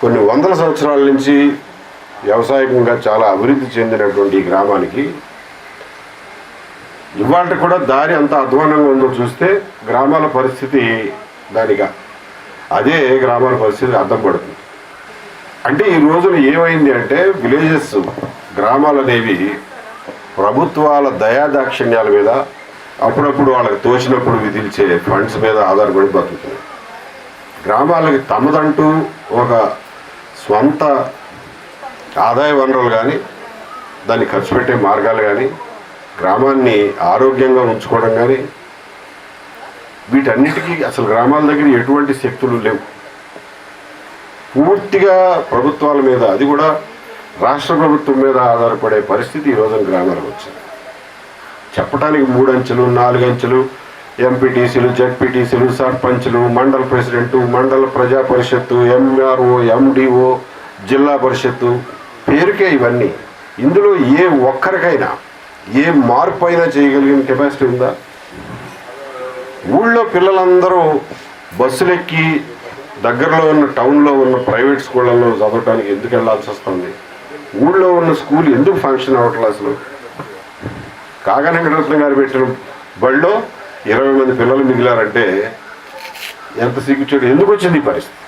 కొన్ని వందల సంవత్సరాల నుంచి వ్యవసాయకంగా చాలా అభివృద్ధి చెందినటువంటి ఈ గ్రామానికి ఇవాళ కూడా దారి అంత అధ్వానంగా ఉందో చూస్తే గ్రామాల పరిస్థితి దానిగా అదే గ్రామాల పరిస్థితి అర్థం పడుతుంది. అంటే ఈ రోజున ఏమైంది అంటే విలేజెస్ గ్రామాలు అనేవి ప్రభుత్వాల దయాదాక్షిణ్యాల మీద అప్పుడప్పుడు వాళ్ళకి తోచినప్పుడు విధించే ఫండ్స్ మీద ఆధారపడి బతుకుతుంది గ్రామాలకి తమదంటూ ఒక స్వంత ఆదాయ వనరులు కానీ దాన్ని ఖర్చు పెట్టే మార్గాలు కానీ గ్రామాన్ని ఆరోగ్యంగా ఉంచుకోవడం కానీ వీటన్నిటికీ అసలు గ్రామాల దగ్గర ఎటువంటి శక్తులు లేవు. పూర్తిగా ప్రభుత్వాల మీద అది కూడా రాష్ట్ర ప్రభుత్వం మీద ఆధారపడే పరిస్థితి ఈ రోజున గ్రామాలకు వచ్చింది. చెప్పడానికి మూడు అంచెలు నాలుగు అంచెలు ఎంపీటీసీలు జడ్పీటీసీలు సర్పంచ్లు మండల ప్రెసిడెంటు మండల ప్రజా పరిషత్తు ఎంఆర్ఓ ఎండిఓ జిల్లా పరిషత్తు పేరుకే ఇవన్నీ. ఇందులో ఏ ఒక్కరికైనా ఏ మార్పు అయినా చేయగలిగిన కెపాసిటీ ఉందా? ఊళ్ళో పిల్లలందరూ బస్సులెక్కి దగ్గరలో ఉన్న టౌన్లో ఉన్న ప్రైవేట్ స్కూళ్ళల్లో చదవడానికి ఎందుకు వెళ్ళాల్సి వస్తుంది? ఊళ్ళో ఉన్న స్కూల్ ఎందుకు ఫంక్షన్ అవ్వట్లేదు అసలు? కాగా వెంకటరత్న గారు పెట్టిన బళ్ళో ఇరవై మంది పిల్లలు మిగిలారంటే ఎంత సిగ్గుచ్చాడు ఎందుకు వచ్చింది ఈ పరిస్థితి?